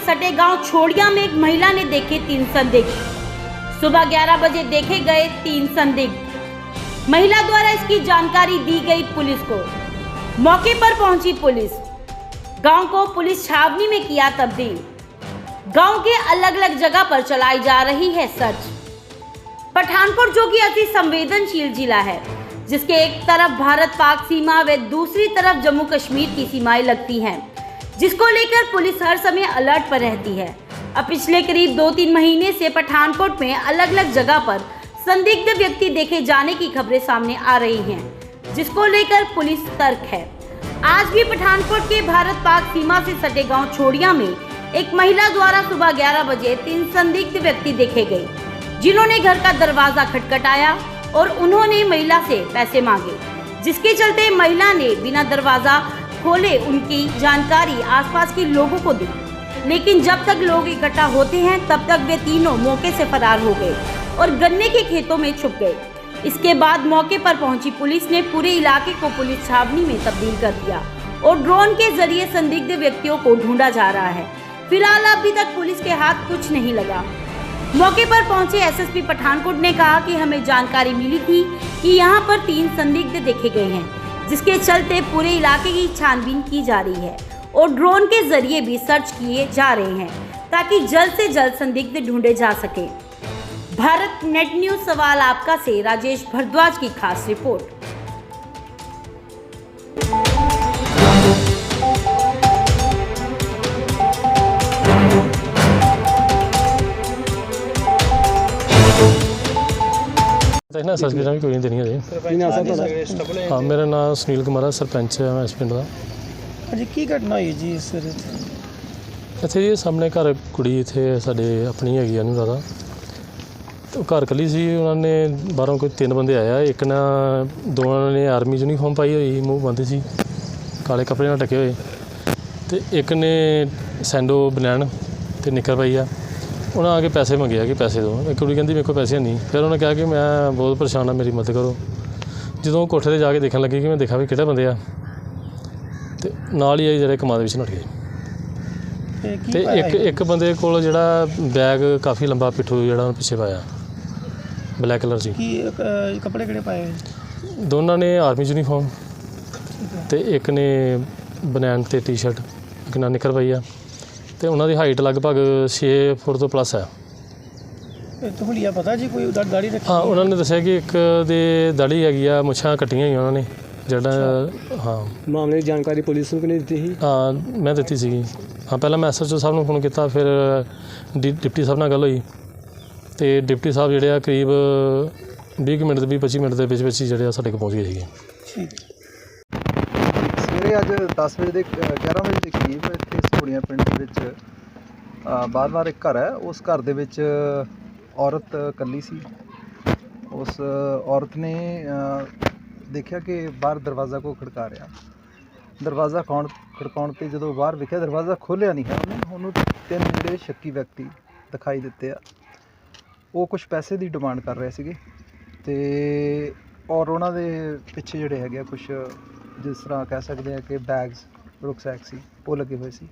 सटे गाँव छोड़िया में एक महिला ने देखे तीन संदिग्ध। सुबह 11 बजे देखे गए तीन संदिग्ध। महिला द्वारा इसकी जानकारी दी गई पुलिस को। मौके पर पहुँची पुलिस। गाँव को पुलिस छावनी में किया तब्दील। गाँव के अलग अलग जगह पर चलाई जा रही है सर्च। पठानकोट, जो कि अति संवेदनशील जिला है, जिसके एक तरफ़ भारत पाक सीमा व दूसरी तरफ़ जम्मू कश्मीर की सीमाएँ लगती हैं। जिसको लेकर पुलिस हर समय अलर्ट पर रहती है। अब पिछले करीब दो तीन महीने से पठानकोट में अलग अलग जगह पर संदिग्ध व्यक्ति देखे जाने की खबरें सामने आ रही हैं, जिसको लेकर पुलिस सतर्क है। आज भी पठानकोट के भारत पाक सीमा से सटे गाँव छोड़िया में एक महिला द्वारा सुबह 11 बजे तीन संदिग्ध व्यक्ति देखे गए, जिन्होंने घर का दरवाज़ा खटखटाया और उन्होंने महिला से पैसे मांगे, जिसके चलते महिला ने बिना दरवाज़ा खोले उनकी जानकारी आसपास के लोगों को दी। लेकिन जब तक लोग इकट्ठा होते हैं, तब तक वे तीनों मौके से फरार हो गए और गन्ने के खेतों में छुप गए। इसके बाद मौके पर पहुँची पुलिस ने पूरे इलाके को पुलिस छावनी में तब्दील कर दिया और ड्रोन के ज़रिए संदिग्ध व्यक्तियों को ढूंढा जा रहा है। फ़िलहाल अभी तक पुलिस के हाथ कुछ नहीं लगा। मौके पर पहुँचे एसएसपी पठानकोट ने कहा कि हमें जानकारी मिली थी कि यहाँ पर तीन संदिग्ध देखे गए हैं। जिसके चलते पूरे इलाके की छानबीन की जा रही है और ड्रोन के ज़रिए भी सर्च किए जा रहे हैं ताकि जल्द से जल्द संदिग्ध ढूंढे जा सके। भारत नेट न्यूज़ सवाल आपका से राजेश भरद्वाज की खास रिपोर्ट। ਤੇ ਨਾ ਸਸਪੀਰਾਂ ਵੀ ਕੋਈ ਨਹੀਂ ਦੇਣੀਆਂ ਜੀ। ਕੀ ਨਾਮ ਸਰ ਤੁਹਾਡਾ ਹਾਂ ਮੇਰਾ ਨਾਮ ਸੁਨੀਲ ਕੁਮਾਰ ਹੈ ਸਰਪੰਚ ਹੈ ਮੈਂ ਇਸ ਪਿੰਡ ਦਾ। ਹਾਂਜੀ ਕੀ ਘਟਨਾ ਹੋਈ ਜੀ ਇਸ? ਇੱਥੇ ਜੀ ਸਾਹਮਣੇ ਘਰ ਕੁੜੀ ਇੱਥੇ ਸਾਡੇ ਆਪਣੀ ਹੈਗੀ ਆ ਨੂੰ ਦਾਦਾ। ਉਹ ਘਰ ਕੱਲੀ ਸੀ ਉਹਨਾਂ ਨੇ ਬਾਹਰੋਂ ਕੋਈ ਤਿੰਨ ਬੰਦੇ ਆਇਆ ਇੱਕ ਨਾ ਦੋਵਾਂ ਨੇ ਆਰਮੀ ਯੂਨੀਫਾਰਮ ਪਾਈ ਹੋਈ ਮੂੰਹ ਬੰਦ ਸੀ ਕਾਲੇ ਕੱਪੜੇ ਨਾਲ ਢਕੇ ਹੋਏ। ਤੇ ਇੱਕ ਨੇ ਸੈਂਡੋ ਬਨੈਣ ਤੇ ਨਿੱਕਰ ਪਾਈ ਆ। ਉਹਨਾਂ ਆ ਕੇ ਪੈਸੇ ਮੰਗਿਆ ਕਿ ਪੈਸੇ ਦਿਓ। ਇੱਕ ਕੁੜੀ ਕਹਿੰਦੀ ਮੇਰੇ ਕੋਲ ਪੈਸੇ ਨਹੀਂ। ਫਿਰ ਉਹਨੇ ਕਿਹਾ ਕਿ ਮੈਂ ਬਹੁਤ ਪਰੇਸ਼ਾਨ ਆ ਮੇਰੀ ਮਦਦ ਕਰੋ। ਜਦੋਂ ਉਹ ਕੋਠੇ ਤੇ ਜਾ ਕੇ ਦੇਖਣ ਲੱਗੀ ਕਿ ਮੈਂ ਦੇਖਾ ਵੀ ਕਿਹੜੇ ਬੰਦੇ ਆ ਤੇ ਨਾਲ ਹੀ ਇਹ ਜਿਹੜੇ ਕਮਾਦ ਵਿੱਚ ਨੱਠ ਗਏ। ਤੇ ਇੱਕ ਇੱਕ ਬੰਦੇ ਕੋਲ ਜਿਹੜਾ ਬੈਗ ਕਾਫੀ ਲੰਬਾ ਪਿੱਠੂ ਜਿਹੜਾ ਉਹਨੇ ਪਿੱਛੇ ਪਾਇਆ ਬਲੈਕ ਕਲਰ ਸੀ। ਕੀ ਕੱਪੜੇ ਕਿਹੜੇ ਪਾਏ? ਦੋਨਾਂ ਨੇ ਆਰਮੀ ਯੂਨੀਫਾਰਮ ਤੇ ਇੱਕ ਨੇ ਬਨੈਣ ਤੇ ਟੀ-ਸ਼ਰਟ ਇੱਕ ਨਾਲ ਨਿਕਰ ਪਈ ਆ। ਤੇ ਉਹਨਾਂ ਦੀ ਹਾਈਟ ਲਗਭਗ 6 ਫੁੱਟ ਤੋਂ ਪਲੱਸ ਹੈ। ਇਹ ਤਾਂ ਹੁਲੀਆ ਪਤਾ ਜੀ ਕੋਈ ਦਾੜੀ ਦਾੜੀ ਰੱਖੀ ਹਾਂ ਉਹਨਾਂ ਨੇ ਦੱਸਿਆ ਕਿ ਇੱਕ ਦੇ ਦਾੜੀ ਹੈਗੀ ਆ ਮੁੱਛਾਂ ਕੱਟੀਆਂ ਹੋਈਆਂ ਉਹਨਾਂ ਨੇ ਜਿਹੜਾ ਹਾਂ। ਮਾਮਲੇ ਦੀ ਜਾਣਕਾਰੀ ਪੁਲਿਸ ਨੂੰ ਕਿਨੇ ਦਿੱਤੀ ਸੀ? ਹਾਂ ਮੈਂ ਦਿੱਤੀ ਸੀਗੀ। ਹਾਂ ਪਹਿਲਾਂ ਮੈਂ ਐਸਐਚਓ ਸਾਹਿਬ ਨੂੰ ਫੋਨ ਕੀਤਾ ਫਿਰ ਡੀ- ਡਿਪਟੀ ਸਾਹਿਬ ਨਾਲ ਗੱਲ ਹੋਈ। ਤੇ ਡਿਪਟੀ ਸਾਹਿਬ ਜਿਹੜੇ ਆ ਕਰੀਬ 20 ਕੁ ਮਿੰਟ ਦੇ 20 25 ਮਿੰਟ ਦੇ ਵਿੱਚ ਵਿੱਚ ਜਿਹੜੇ ਆ ਸਾਡੇ ਕੋਲ ਪਹੁੰਚ ਗਏ ਸੀਗੇ। ਠੀਕ। ਸਵੇਰੇ ਅੱਜ 10 ਵਜੇ ਦੇ ਅ, 11 ਵਜੇ ਦੇ ਕਰੀਬ ਇੱਥੇ ਸੋੜੀਆਂ ਪਿੰਡ ਦੇ ਵਿੱਚ ਅ, ਬਾਰ-ਬਾਰ ਇੱਕ ਘਰ ਹੈ। ਉਸ ਘਰ ਦੇ ਵਿੱਚ ਔਰਤ ਇਕੱਲੀ ਸੀ। ਉਸ ਔਰਤ ਨੇ ਦੇਖਿਆ ਕਿ ਬਾਹਰ ਦਰਵਾਜ਼ਾ ਕੋ ਖੜਕਾ ਰਿਹਾ। ਦਰਵਾਜ਼ਾ ਕੌਣ ਖੜਕਾਉਣ ਤੇ ਜਦੋਂ ਬਾਹਰ ਵੇਖਿਆ ਦਰਵਾਜ਼ਾ ਖੋਲ੍ਹਿਆ ਨਹੀਂ ਹੈ। ਉਹਨੇ ਉਹਨੂੰ ਤਿੰਨ ਜਿਹੜੇ ਸ਼ੱਕੀ ਵਿਅਕਤੀ ਦਿਖਾਈ ਦਿੱਤੇ ਆ। ਉਹ ਕੁਝ ਪੈਸੇ ਦੀ ਡਿਮਾਂਡ ਕਰ ਰਹੇ ਸੀਗੇ ਤੇ ਔਰ ਉਹਨਾਂ ਦੇ ਪਿੱਛੇ ਜਿਹੜੇ ਹੈਗੇ ਆ ਕੁਝ ਜਿਸ ਤਰ੍ਹਾਂ ਕਹਿ ਸਕਦੇ ਆ ਕਿ ਬੈਗਸ ਰੁਕਸੈਕ ਸੀ, ਉਹ ਲੱਗੇ ਹੋਏ ਸੀ।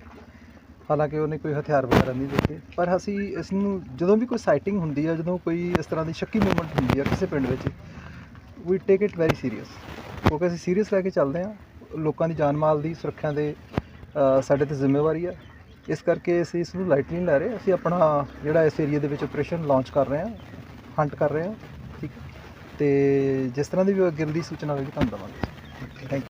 ਹਾਲਾਂਕਿ ਉਹਨੇ ਕੋਈ ਹਥਿਆਰ ਵਗੈਰਾ ਨਹੀਂ ਦੇਖੇ ਪਰ ਅਸੀਂ ਇਸ ਨੂੰ ਜਦੋਂ ਵੀ ਕੋਈ ਸਾਈਟਿੰਗ ਹੁੰਦੀ ਹੈ ਜਦੋਂ ਕੋਈ ਇਸ ਤਰ੍ਹਾਂ ਦੀ ਸ਼ੱਕੀ ਮੂਵਮੈਂਟ ਹੁੰਦੀ ਹੈ ਕਿਸੇ ਪਿੰਡ ਵਿੱਚ we take it very serious ਕਿਉਂਕਿ ਅਸੀਂ ਸੀਰੀਅਸ ਲੈ ਕੇ ਚੱਲਦੇ ਹਾਂ, ਲੋਕਾਂ ਦੀ ਜਾਨ ਮਾਲ ਦੀ, ਸੁਰੱਖਿਆ ਦੇ ਸਾਡੇ ਤੇ ਜ਼ਿੰਮੇਵਾਰੀ ਹੈ ਇਸ ਕਰਕੇ ਅਸੀਂ ਇਸ ਨੂੰ ਲਾਈਟਲੀ ਨਹੀਂ ਲੈ ਰਹੇ, ਅਸੀਂ ਆਪਣਾ ਜਿਹੜਾ ਇਸ ਏਰੀਆ ਦੇ ਵਿੱਚ ਆਪਰੇਸ਼ਨ ਲਾਂਚ ਕਰ ਰਹੇ ਹਾਂ ਹੰਟ ਕਰ ਰਹੇ ਹਾਂ, ਠੀਕ ਹੈ। ਤੇ ਜਿਸ ਤਰ੍ਹਾਂ ਦੀ ਵੀ ਅੱਗੇ ਦੀ ਸੂਚਨਾ ਹੋਵੇਗੀ ਤੁਹਾਨੂੰ ਦਵਾਂਗੇ। Thank you